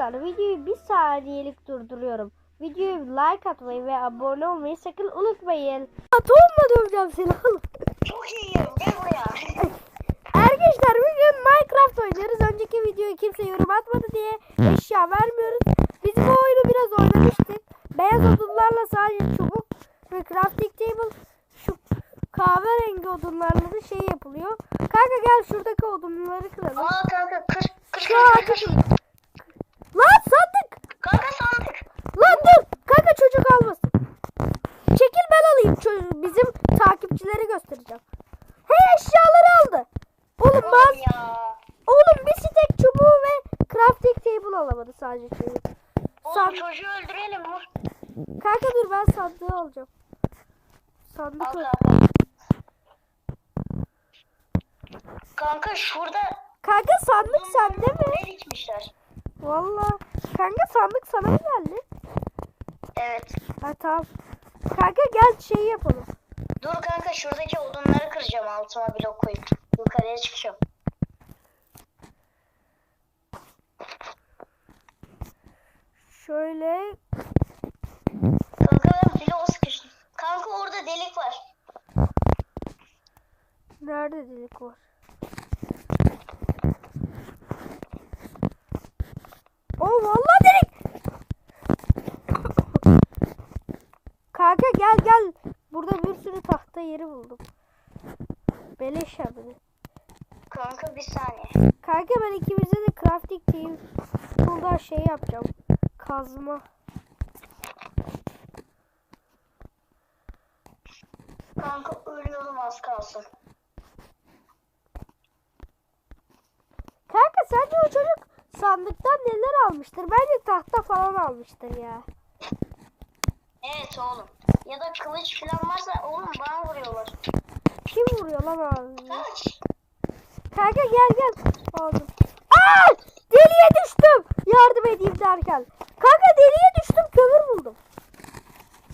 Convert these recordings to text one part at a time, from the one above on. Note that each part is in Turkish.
Arkadaşlar videoyu bir saniyelik durduruyorum. Videoyu like atmayı ve abone olmayı sakın unutmayın. Tohumla döveceğim seni. Çok iyiyim. Gel buraya. Arkadaşlar bugün Minecraft oynuyoruz. Önceki videoyu kimse yorum atmadı diye eşya vermiyoruz. Biz bu oyunu biraz oynamıştık. Beyaz odunlarla sadece çubuk ve crafting table şu kahverengi odunlarla da şey yapılıyor. Kanka gel şuradaki odunları kıralım. Aa kanka kır. Kır kır kır. Lan sandık! Kanka sandık. Lan dur! Kanka çocuk almasın. Çekil ben alayım. Ço- bizim takipçileri göstereceğim. Hey eşyaları aldı. Oğlum ben Oğlum bir stek çubuğu ve crafting table alamadı sadece şeyi. Oğlum San- çocuğu öldürelim mi? Kanka dur ben sandığı alacağım. Sandık Al. Kanka şurada Kanka sandık sende mi? ne dikmişler? Valla. Kanka sandık sana mı geldi? Evet. Ha tamam. Kanka gel şey yapalım. Dur kanka şuradaki odunları kıracağım altıma blok koyup. Yukarıya çıkacağım. Şöyle. Kanka ben bloğa sıkıştım. Kanka orada delik var. Nerede delik var? Oo vallahi delik. Kanka gel gel. Burada bir sürü tahta yeri buldum. Beleş abi. Kanka bir saniye. Kanka ben ikimize de crafting team burada şey yapacağım. Kazma. Kanka ölüyorum az kalsın. Kanka sence o çocuk sandıktan neler almıştır? Bence tahta falan almıştır ya. Evet oğlum. Ya da kılıç falan varsa oğlum bana vuruyorlar. Kim vuruyor lan abi? Kaç. Kanka gel gel. Aldım. Aa! Deliye düştüm. Yardım edeyim derken. Kanka deliye düştüm kömür buldum.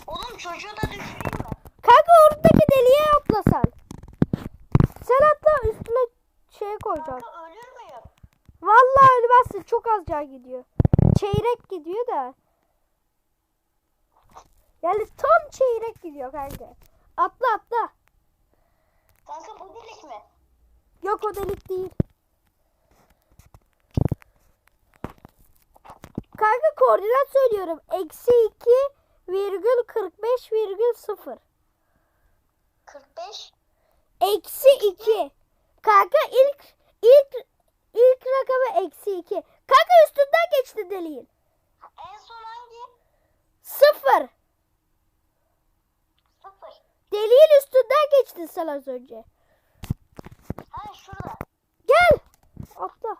Oğlum çocuğu da düşüreyim mi? Kanka oradaki deliğe atla sen. Sen atla üstüne şey koyacağım. Kanka ölür müyüm? Vallahi ölmezsin. Çok az can gidiyor. Çeyrek gidiyor da. Yani tam çeyrek gidiyor kanka. Atla atla. Kanka bu delik mi? Yok o delik değil. Kanka koordinat söylüyorum. Eksi 2 virgül 45 virgül 0. 45. Eksi 2. Kanka ilk ilk ilk rakamı eksi 2. Kanka üstünden geçti deliğin. En son hangi? 0. 0. Deliğin üstünden geçtin sen az önce. Ha şurada. Gel. Atla.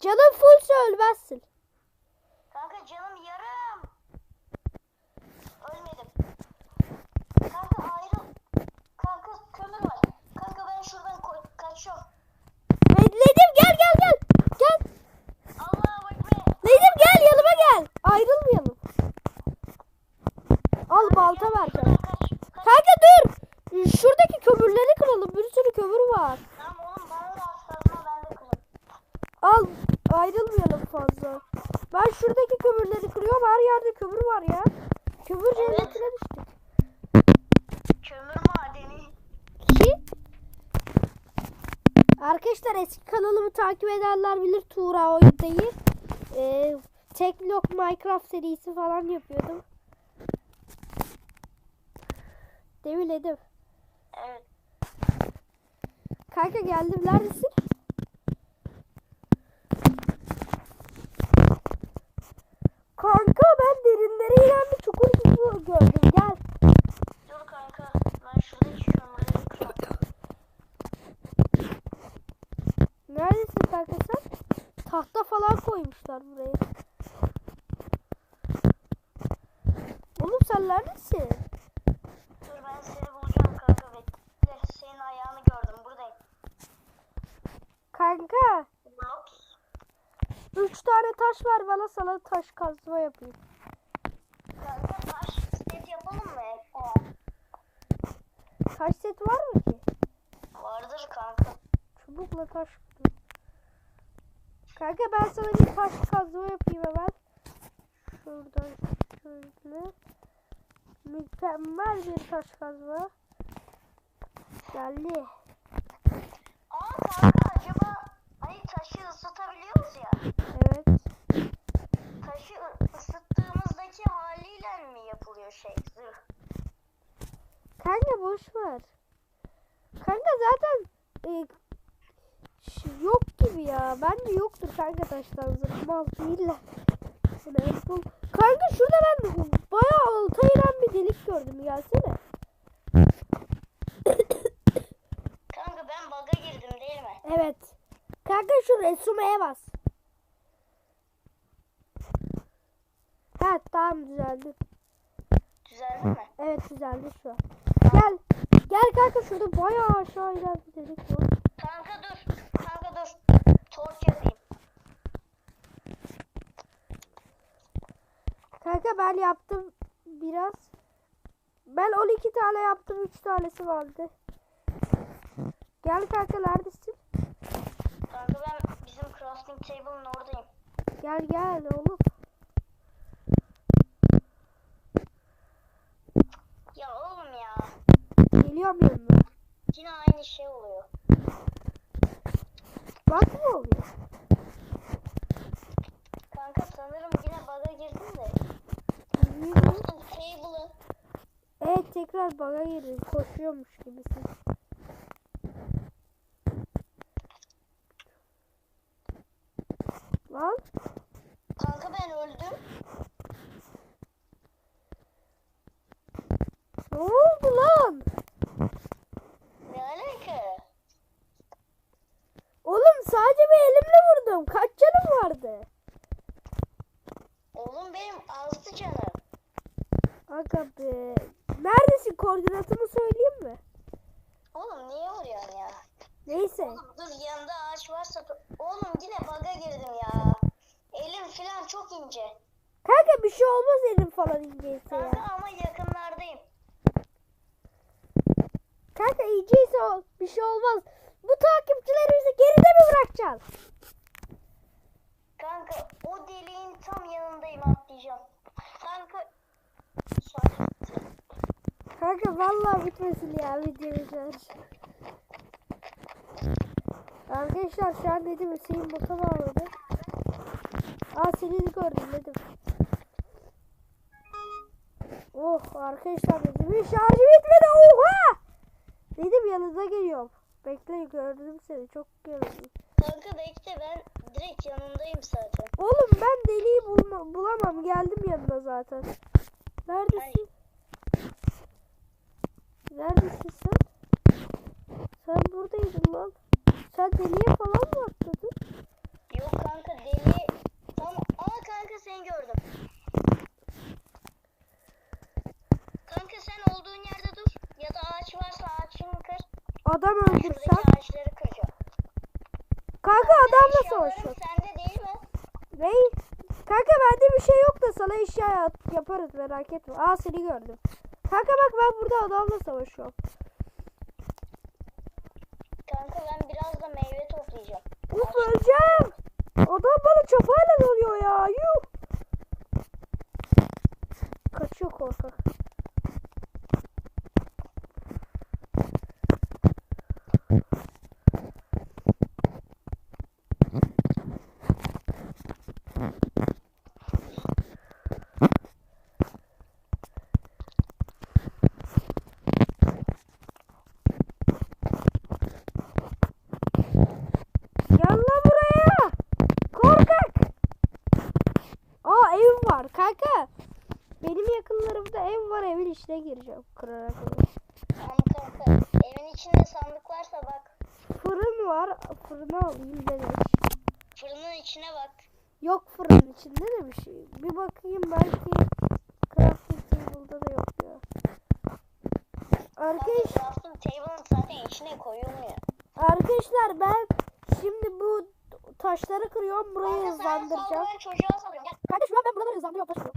Canın fullse ölmezsin. Kanka canım yarım. Ölmedim. Kanka ayrıl. Kanka kömür var. Kanka ben şuradan ko- kaçıyorum. Nedim gel gel gel. Gel. Allah'a ekber. Nedim gel yanıma gel. Ayrılmayalım. Al balta vereceğim. Şuradan kaç. Kaç. Kanka dur. Şuradaki kömürleri kıralım. Bir sürü kömür var. Tamam oğlum bana da az kazma ben de kırarım. Al. Ayrılmayalım fazla. Ben şuradaki kömürleri kırıyorum. Her yerde kömür var ya. Kömür Evet. cennetine düştük. Kömür madeni. Ki Arkadaşlar eski kanalımı takip edenler bilir Tuğra Oyunda'yı. Ee, tek blok Minecraft serisi falan yapıyordum. Nedim? Evet. Kanka geldim. Neredesin? Kanka ben derinlere inen bir çukur gördüm. Gel. Dur kanka. Ben şuradaki kömürleri kırıyorum. Neredesin kanka sen? Tahta falan koymuşlar buraya. Oğlum sen neredesin? Dur ben seni bulacağım kanka bekle. Senin ayağını gördüm buradayım. Kanka. Üç tane taş ver bana sana taş kazma yapayım. Kanka taş set yapalım mı? Aa, Taş set var mı ki? vardır kanka. Çubukla taş. Kanka ben sana bir taş kazma yapayım hemen. Şuradan şöyle. Mükemmel bir taş kazma. Geldi. Aa kanka acaba hani taşı ısıtabiliyoruz ya. Evet. Taşı ısıttığımızdaki haliyle mi yapılıyor şey zırh? Kanka boş ver. Kanka zaten e, ş- yok gibi ya. Bence yoktur kanka taştan zırhmal değiller. Kanka şurada ben bayağı alta inen bir delik gördüm. Gelsene. Kanka ben bug'a girdim değil mi? Evet. Kanka şu resumeye bas. Ha tamam düzeldi. Düzeldi mi? Evet düzeldi şu an. Gel. Gel kanka şurada bayağı aşağı var. Kanka dur. Kanka dur. Torç yapayım. Kanka ben yaptım biraz. Ben 12 tane yaptım. 3 tanesi vardı. Gel kanka neredesin? Kanka ben bizim crafting table'ın oradayım. Gel gel oğlum. Ya oğlum ya. Geliyorum yanına. Yine aynı şey oluyor. Bak mı oluyor? Kanka sanırım yine bug'a girdim de. Table'ı Evet tekrar bana girdin. Koşuyormuş gibisin. Lan Kanka ben öldüm. ne oldu lan? Ne alaka? Oğlum sadece bir elimle vurdum. Kaç canım vardı? Oğlum benim azdı canım. Aga be. Neredesin? Koordinatımı söyleyeyim mi? Oğlum niye vuruyorsun ya? Neyse. Oğlum dur yanında ağaç varsa dur. Oğlum yine bug'a girdim ya. Elim falan çok ince. Kanka bir şey olmaz elim falan inceyse ya. Kanka ama yakınlardayım. Kanka inceyse ol- bir şey olmaz. Bu takipçilerimizi geride bırakacaksın? Kanka o deliğin tam yanındayım atlayacağım. Kanka. Kanka vallahi bitmesin ya videomuz. Arkadaşlar şu an dedim Hüseyin bota bağladı. Aa seni gördüm dedim. Oh arkadaşlar dedim şarjı bitmedi oha! Dedim yanınıza geliyorum. Bekle gördüm seni çok gördüm. Kanka bekle ben direkt yanındayım zaten. Oğlum ben deliği bulma, bulamam geldim yanına zaten. Neredesin? Neredesin sen? Sen buradaydın lan. Sen deliğe falan mı atladın? Yok kanka deli. Tam aa kanka seni gördüm. Kanka sen olduğun yerde dur. Ya da ağaç varsa ağaçını kır. Adam Şuradaki öldürsen. ağaçları kıracağım. Kanka adamla Eşyalarım savaşıyor. sende değil mi? Ney? Kanka bende bir şey yok da sana eşya yap- yaparız merak etme. Aa seni gördüm. Kanka bak ben burada adamla savaşıyorum. Kanka ben biraz da meyve toplayacağım. Uf öleceğim. Adam bana çapayla doluyor ya. Yuh. Kaçıyor korkak. Gel lan buraya. Korkak. Aa ev var kanka. Benim yakınlarımda ev var evin gireceğim kırarak. Tamam kanka. Evin içinde sandık varsa bak. Fırın var. Fırını alayım dedim. Fırının içine bak. Yok fırın içinde de bir şey. Bir bakayım belki crafting table'da da yok ya. Arkadaş, crafting table'ın zaten içine koyulmuyor. arkadaşlar ben şimdi bu taşları kırıyorum burayı Kanka hızlandıracağım. saldıran çocuğa salıyorum. Gel. Kanka şu an ben buraları hızlandırıyorum. Kanka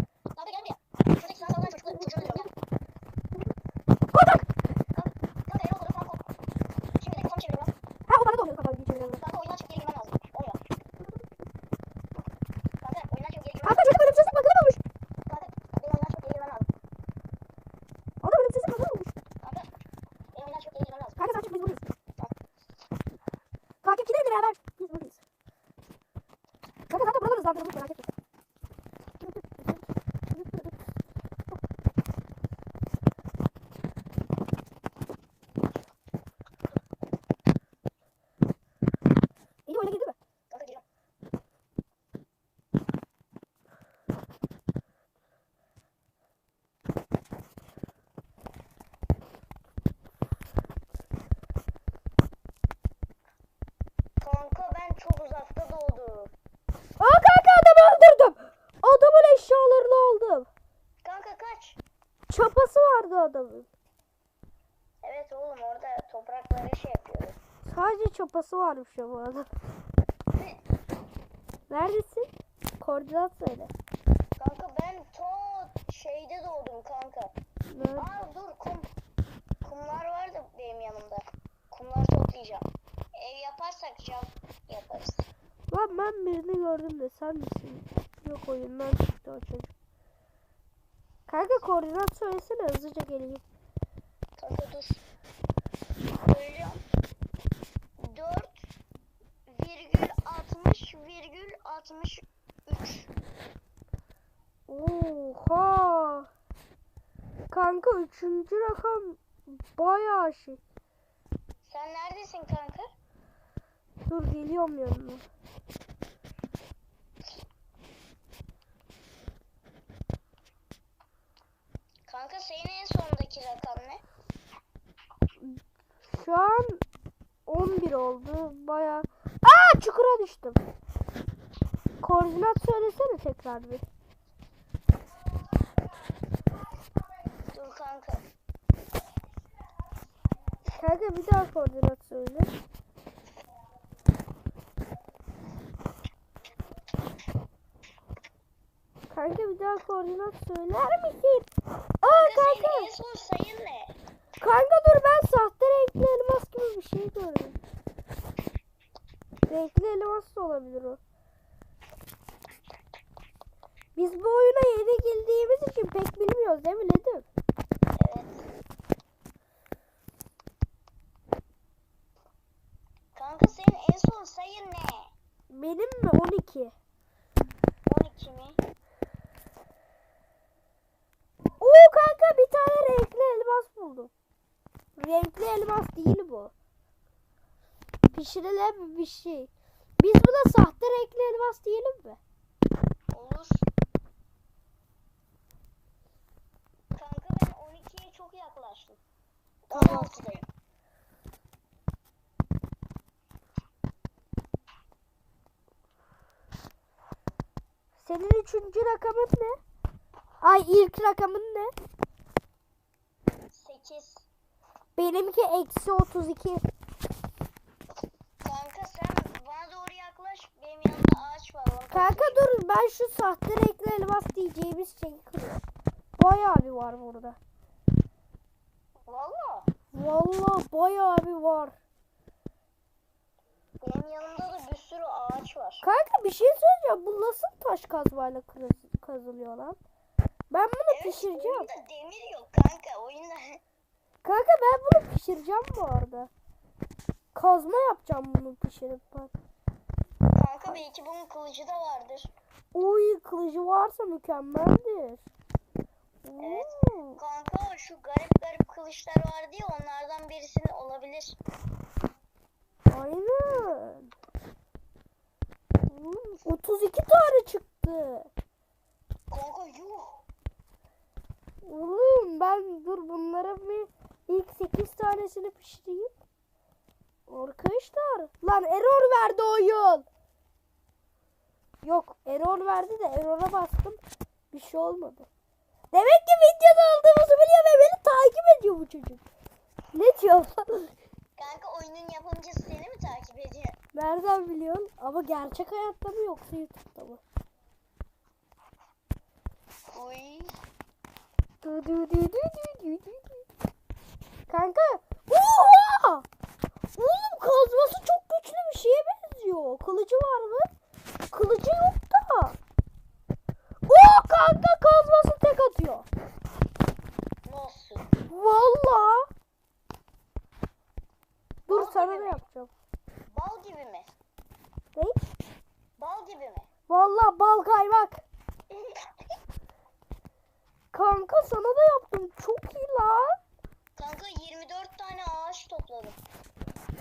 beraber biz buradayız. Kanka zaten buraları hızlandırılmış merak etme. Evet oğlum orada toprakları şey yapıyoruz. Sadece çapası varmış ya bu arada. Neredesin? Koordinat söyle. Kanka ben to şeyde doğdum kanka. Nerede? Aa dur kum. Kumlar vardı benim yanımda. Kumları toplayacağım. Ev yaparsak cam yaparız. Lan ben birini gördüm de sen misin? Yok oyundan çıktı o çocuk. Kanka koordinat söylesene hızlıca geleyim. Kanka dur. Söylüyorum. 4 virgül 60 virgül 63. Oha. Kanka üçüncü rakam bayağı şey. Sen neredesin kanka? Dur geliyorum yanına. Kanka senin en sondaki rakam ne? Şu an 11 oldu. Bayağı. Aa çukura düştüm. Koordinat söylesene tekrar bir. Dur kanka. Kanka bir daha koordinat söyle. Kanka bir daha koordinat söyler misin? Aa Kanka kanka. en son sayın ne? Kanka dur ben sahte renkli elmas gibi bir şey gördüm. Renkli elmas da olabilir o. Biz bu oyuna yeni girdiğimiz için pek bilmiyoruz değil mi Nedim? Evet. Kanka senin en son sayın ne? Benim mi 12? 12 mi? Oo kanka bir tane renkli elmas buldum. Renkli elmas değil bu. Pişirilen bir şey. Biz buna sahte renkli elmas diyelim mi? Olur. Kanka ben 12'ye çok yaklaştım. Tamam. 16'dayım. Senin üçüncü rakamın ne? Ay ilk rakamın ne? 8. Benimki eksi 32. Kanka sen bana doğru yaklaş. Benim yanımda ağaç var. Onu Kanka dur ben şu sahte renkli elmas diyeceğimiz şeyi kırıyorum. Bayağı bir var burada. Valla. Vallahi bayağı bir var. Benim yanımda da bir sürü ağaç var. Kanka bir şey söyleyeceğim. Bu nasıl taş kazmayla kazılıyor lan? Ben bunu pişireceğim. oyunda demir yok kanka. Oyunda Kanka ben bunu pişireceğim bu arada. Kazma yapacağım bunu pişirip bak. Kanka belki bunun kılıcı da vardır. Oy kılıcı varsa mükemmeldir. Evet. Oo. Kanka şu garip garip kılıçlar vardı ya onlardan birisinin olabilir. Aynen. Oğlum, 32 tane çıktı. Kanka yuh. Oğlum ben dur bunlara bir ilk 8 tanesini pişireyim. Arkadaşlar lan error verdi oyun. Yok error verdi de error'a bastım. Bir şey olmadı. Demek ki videoda olduğumuzu biliyor ve beni takip ediyor bu çocuk. Ne diyor? Kanka oyunun yapımcısı seni mi takip ediyor? Nereden biliyorsun? Ama gerçek hayatta mı yoksa YouTube'da mı? Uy. Du du du du du du du. Kanka. Oha! Oğlum kazması çok güçlü bir şeye benziyor. Kılıcı var mı? Kılıcı yok da. Oo kanka kazması tek atıyor. Nasıl? Valla. Dur Nasıl sana ne demek? yapacağım? Bal gibi mi? Ne? Bal gibi mi? Vallahi bal kaymak. Kanka sana da yaptım. Çok iyi lan. Kanka 24 tane ağaç topladım.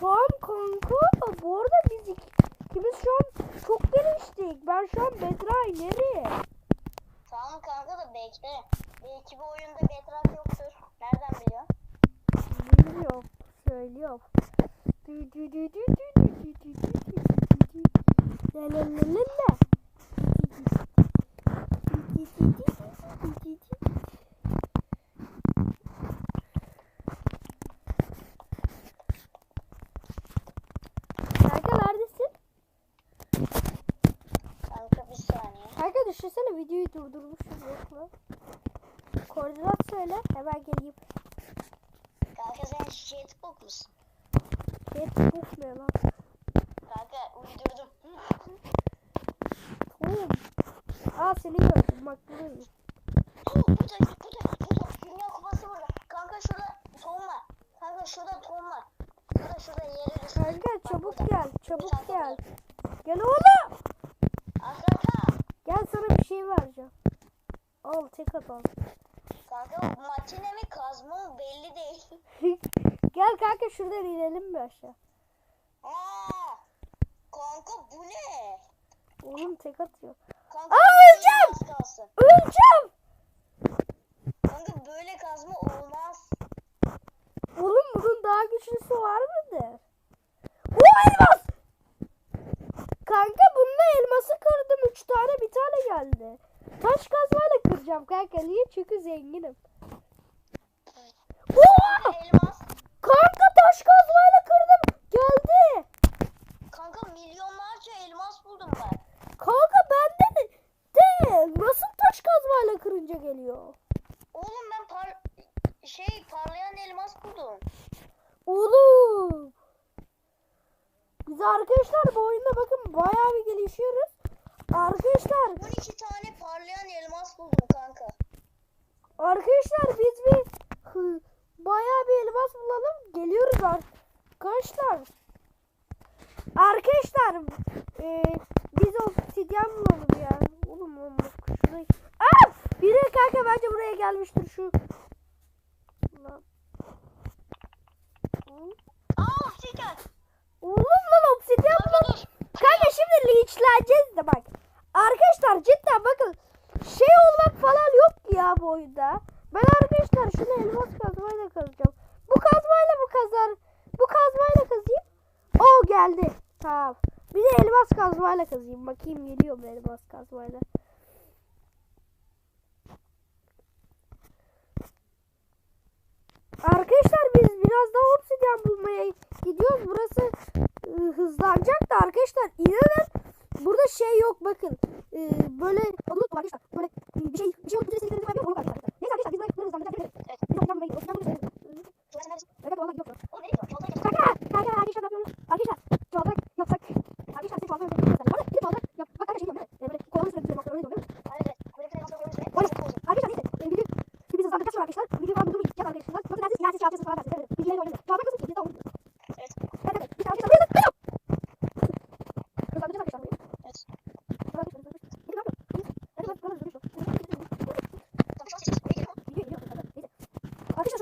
Tamam kanka. Bu arada biz iki, ikimiz şu an çok geliştik. Ben şu an Bedra ileri. Tamam kanka da bekle. Belki bu oyunda bedrock yoktur. Nereden biliyorsun? Bilmiyorum. Söylüyorum. Dü dü dü dü dü dü dü dü dü dü dü. La la la la la. Dü dü dü dü dü dü dü dü. Kanka neredesin? Kanka bir saniye. Kanka düşünsene videoyu durdurmuşuz mu? Koordinat söyle hemen geleyim. Kanka sen jetbook musun? Facebook ne lan? Kanka uydurdum. Tamam. Aa seni gördüm bak buradayım. burada, burada, burada. Dünya kupası burada. Kanka şurada tohum var. Kanka şurada tohum var. Şurada şurada yere düştü. Kanka Bak çabuk burada. gel çabuk gel. Gel oğlum. Aa, kanka. Gel sana bir şey vereceğim. Al tek at al. Kanka makine mi kazma mı belli değil. Gel kanka şuradan inelim bir aşağı. Aa, kanka bu ne? Oğlum tek atıyor. Kanka Aa, öleceğim! Öleceğim. Kanka böyle kazma olmaz. Oğlum bunun daha güçlüsü var mıdır? O elmas. Kanka elması kırdım. Üç tane bir tane geldi. Taş kazmayla kıracağım kanka. Niye? Çünkü zenginim. Oha! Kanka elmas. Kanka taş kazmayla kırdım. Geldi. Kanka milyonlarca elmas buldum ben. Kanka bende de, de nasıl taş kazmayla kırınca geliyor? Oğlum ben par şey parlayan elmas buldum. Oğlum. Biz arkadaşlar bu oyunda bakın bayağı bir gelişiyoruz. Arkadaşlar 12 tane parlayan elmas buldum kanka. Arkadaşlar biz bir bayağı bir elmas bulalım. Geliyoruz arkadaşlar. Arkadaşlar e, biz obsidyen bulalım ya. Oğlum oğlum bak şurayı. Aa! Biri kanka bence buraya gelmiştir şu. Lan. Aa obsidian. Oğlum lan obsidyen Kanka bulalım. dur. Kanka şimdi linçleneceğiz de bak. Arkadaşlar cidden bakın şey olmak falan yok ki ya bu oyunda. Ben arkadaşlar şunu elmas kazmayla kazacağım. Bu kazmayla bu kazar. Bu kazmayla kazayım. O geldi. Tamam. Bir de elmas kazmayla kazayım. Bakayım geliyor mu elmas kazmayla. Arkadaşlar biz biraz daha obsidyen bulmaya gidiyoruz. Burası ıı, hızlanacak da arkadaşlar inanın burada şey yok bakın. Ee, böyle olur arkadaşlar. Böyle bir şey bir şey olur. Sesleri yapıyor. Yok arkadaşlar. Neyse arkadaşlar biz böyle hızlandıracağız. Evet. Biz oradan buraya gidiyoruz. Obsidyen bulacağız. Şurası neresi? Evet vallahi yok. Oğlum nereye gidiyorsun? Yolda gidiyorsun. Kanka, kanka arkadaşlar ne yapıyoruz? Arkadaşlar çoğaltarak yapsak. Arkadaşlar size çoğaltarak yapıyoruz. Var ya, bir de çoğaltarak yap. Bak kanka şey diyorum değil mi? Ee, Böyle kolanın sürekli bir nokta öyle diyorum değil mi? Evet evet. Böyle bir elmas görmüşsün. O yüzden arkadaşlar neyse. E, video şimdi biz hızlandıracağız sonra arkadaşlar. Video falan durdurmayacağız arkadaşlar. Yoksa dersiz yersiz çağıracağız falan dersiniz. Evet. Bilgileri oynayacağız. Çoğaltak nasıl ki? Biz de onu. Evet. Evet evet. Biz arkadaşlar buraya da. Hızlandıracağız arkadaşlar burayı. Evet. Sonra arkadaşlar, hızlandıracağız. Peki, ne yapıyoruz? Hadi bak, böyle hızlandırıyoruz. Tamam şu an sessiz. Nereye gidiyorsun? Gidiyor, gidiyor. Neyse. Arkadaşlar şu an hızlandırma durdu. Ben videoyu durduruyorum arkadaşlar. Tuvalete gideceğim. Hemen geliyorum arkadaşlar.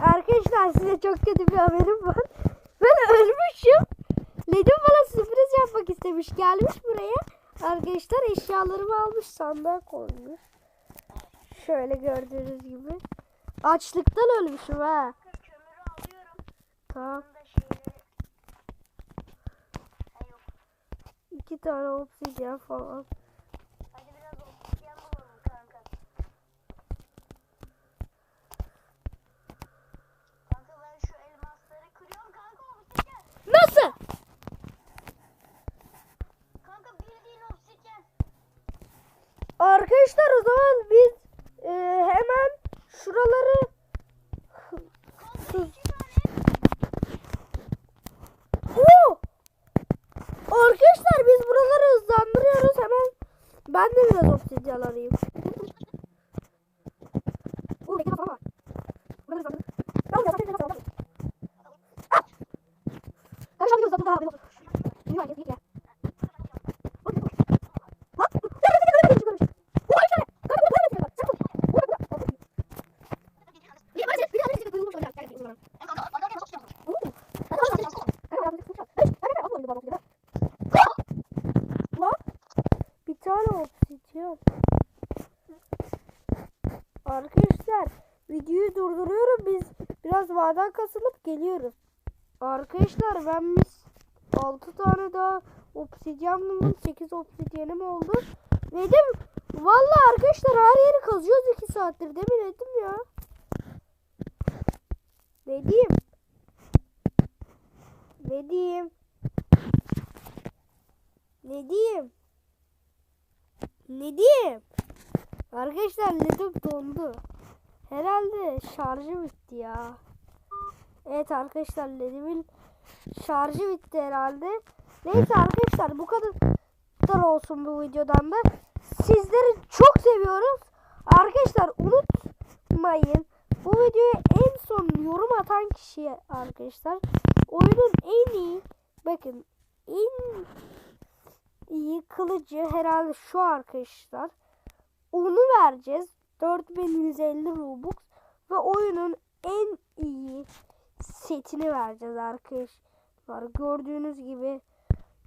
Arkadaşlar size çok kötü bir haberim var. Ben ölmüşüm. Nedim bana sürpriz yapmak istemiş. Gelmiş buraya. Arkadaşlar eşyalarımı almış sandığa koymuş. Şöyle gördüğünüz gibi. Açlıktan ölmüşüm ha. Tamam. İki tane obsidyen falan. Hadi biraz obsidian bulalım kanka. Kanka ben şu elmasları kırıyorum kanka obsidian. Nasıl? Kanka bildiğin obsidian. Arkadaşlar o zaman biz e, hemen şuraları. Oo! Arkadaşlar biz buraları hızlandırıyoruz hemen. Ben de biraz obsidyen arayayım. Oo, bekle, falan var. Buraları hızlandır. Tamam, ya, zaten biraz hızlandır. Ah! Geliyoruz. Arkadaşlar ben biz 6 tane daha obsidyen buldum. 8 obsidyenim oldu. Dedim vallahi arkadaşlar her yeri kazıyoruz 2 saattir demin dedim ya. Ne diyeyim? Ne diyeyim? Ne diyeyim? Ne diyeyim? Arkadaşlar ledim dondu. Herhalde şarjı bitti ya. Evet arkadaşlar ledimin şarjı bitti herhalde. Neyse arkadaşlar bu kadar olsun bu videodan da. Sizleri çok seviyoruz. Arkadaşlar unutmayın. Bu videoya en son yorum atan kişi arkadaşlar. Oyunun en iyi bakın en iyi kılıcı herhalde şu arkadaşlar. Onu vereceğiz. 4150 Robux ve oyunun en iyi setini vereceğiz arkadaşlar. Gördüğünüz gibi.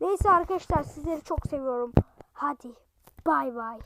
Neyse arkadaşlar sizleri çok seviyorum. Hadi bay bay.